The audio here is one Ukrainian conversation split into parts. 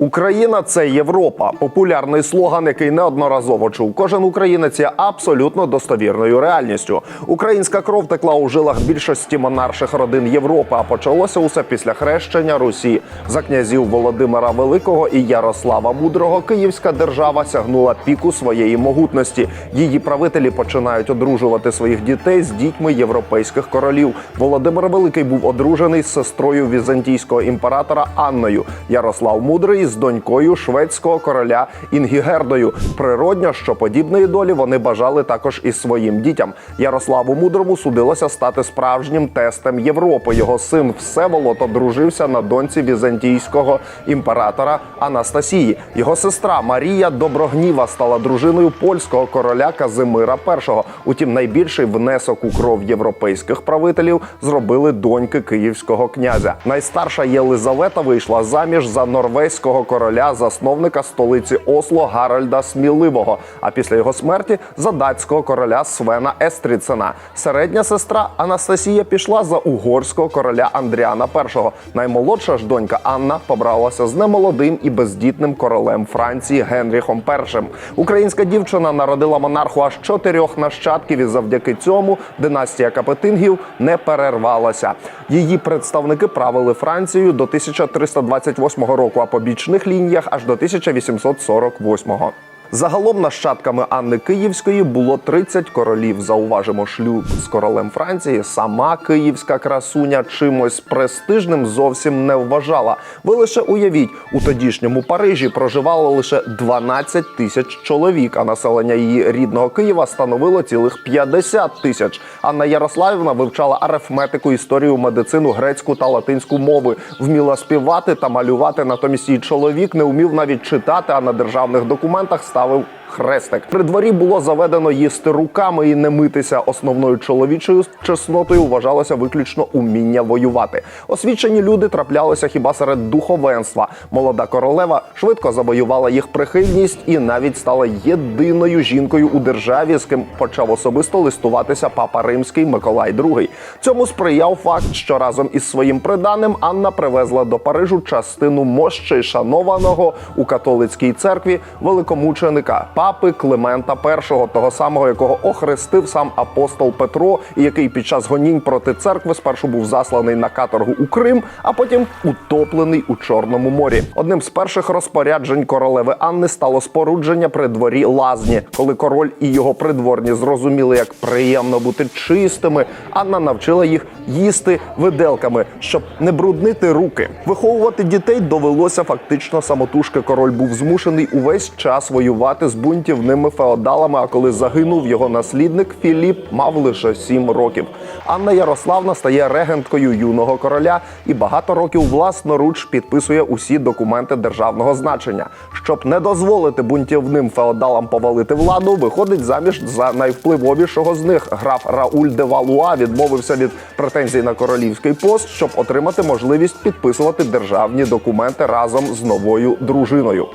Україна це Європа. Популярний слоган, який неодноразово чув кожен українець, є абсолютно достовірною реальністю. Українська кров текла у жилах більшості монарших родин Європи. А почалося усе після хрещення Русі за князів Володимира Великого і Ярослава Мудрого. Київська держава сягнула піку своєї могутності. Її правителі починають одружувати своїх дітей з дітьми європейських королів. Володимир Великий був одружений з сестрою візантійського імператора Анною. Ярослав Мудрий з донькою шведського короля Інгігердою. Природньо, що подібної долі вони бажали також і своїм дітям. Ярославу Мудрому судилося стати справжнім тестем Європи. Його син Всеволод одружився на доньці візантійського імператора Анастасії. Його сестра Марія Доброгніва стала дружиною польського короля Казимира І. Утім, найбільший внесок у кров європейських правителів зробили доньки київського князя. Найстарша Єлизавета вийшла заміж за норвезького короля, засновника столиці Осло Гаральда Сміливого. А після його смерті за датського короля Свена Естріцена. Середня сестра Анастасія пішла за угорського короля Андріана І. Наймолодша ж донька Анна побралася з немолодим і бездітним королем Франції Генріхом І. Українська дівчина народила монарху аж чотирьох нащадків, і завдяки цьому династія Капетингів не перервалася. Її представники правили Францією до 1328 року, а по бічних лініях аж до 1848. Загалом нащадками Анни Київської було 30 королів. Зауважимо шлюб з королем Франції. Сама київська красуня чимось престижним зовсім не вважала. Ви лише уявіть, у тодішньому Парижі проживало лише 12 тисяч чоловік, а населення її рідного Києва становило цілих 50 тисяч. Анна Ярославівна вивчала арифметику, історію, медицину, грецьку та латинську мови, вміла співати та малювати. Натомість її чоловік не вмів навіть читати, а на державних документах sağ. Хрестик. При дворі було заведено їсти руками і не митися. Основною чоловічою чеснотою вважалося виключно уміння воювати. Освічені люди траплялися хіба серед духовенства. Молода королева швидко завоювала їх прихильність і навіть стала єдиною жінкою у державі, з ким почав особисто листуватися папа римський Миколай II. Цьому сприяв факт, що разом із своїм приданим Анна привезла до Парижу частину мощей шанованого у католицькій церкві великомученика папи Климента І, того самого, якого охрестив сам апостол Петро, і який під час гонінь проти церкви спершу був засланий на каторгу у Крим, а потім утоплений у Чорному морі. Одним з перших розпоряджень королеви Анни стало спорудження при дворі лазні. Коли король і його придворні зрозуміли, як приємно бути чистими, Анна навчила їх їсти виделками, щоб не бруднити руки. Виховувати дітей довелося фактично самотужки. Король був змушений увесь час воювати з бунтівними феодалами. А коли загинув його наслідник Філіп, мав лише сім років. Анна Ярославна стає регенткою юного короля і багато років власноруч підписує усі документи державного значення. Щоб не дозволити бунтівним феодалам повалити владу, виходить заміж за найвпливовішого з них. Граф Рауль де Валуа відмовився від претензій на королівський пост, щоб отримати можливість підписувати державні документи разом з новою дружиною.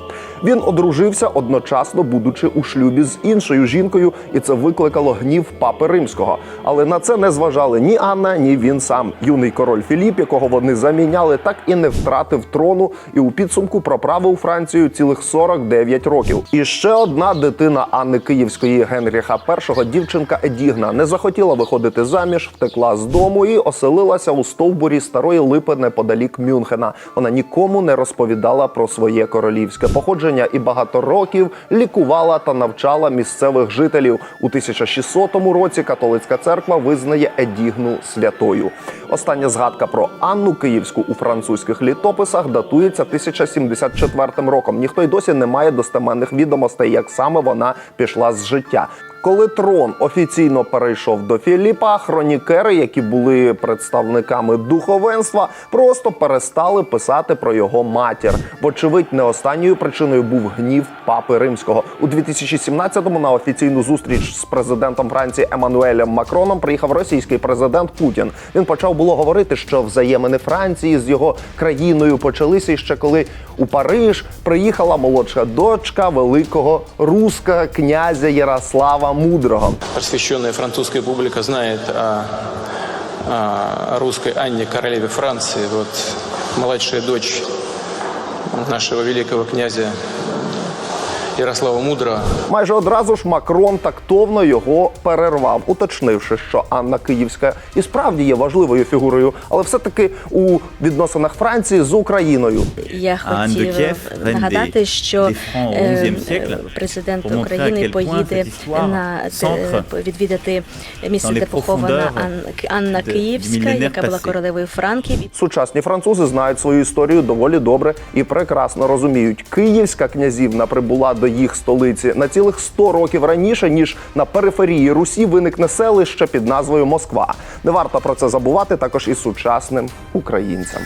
Він одружився одночасно, будучи у шлюбі з іншою жінкою, і це викликало гнів папи римського. Але на це не зважали ні Анна, ні він сам. Юний король Філіп, якого вони заміняли, так і не втратив трону, і у підсумку проправив Францію цілих 49 років. І ще одна дитина Анни Київської Генріха І, дівчинка Едігна, не захотіла виходити заміж, втекла з дому і оселилася у стовбурі старої липи неподалік Мюнхена. Вона нікому не розповідала про своє королівське походження і багато років лікувала та навчала місцевих жителів. У 1600 році католицька церква визнає Едігну святою. Остання згадка про Анну Київську у французьких літописах датується 1074 роком. Ніхто й досі не має достеменних відомостей, як саме вона пішла з життя. Коли трон офіційно перейшов до Філіпа, хронікери, які були представниками духовенства, просто перестали писати про його матір. Вочевидь, не останньою причиною був гнів папи римського. У 2017-му на офіційну зустріч з президентом Франції Еммануелем Макроном приїхав російський президент Путін. Він почав було говорити, що взаємини Франції з його країною почалися ще коли у Париж приїхала молодша дочка великого руска князя Ярослава Мудрого. Просвещенная французская публика знает о, о русской Анне, королеве Франции. Вот младшая дочь нашего великого князя Ярослава Мудрого. Майже одразу ж Макрон тактовно його перервав, уточнивши, що Анна Київська і справді є важливою фігурою, але все-таки у відносинах Франції з Україною. Я хотів нагадати, що des Francs au е, 11e siècle, президент України поїде на відвідати місце, де похована Анна Київська, яка була королевою Франків. Сучасні французи знають свою історію доволі добре і прекрасно розуміють. Київська князівна прибула до їх столиці на цілих 100 років раніше, ніж на периферії Русі виникне селище під назвою Москва. Не варто про це забувати також і сучасним українцям.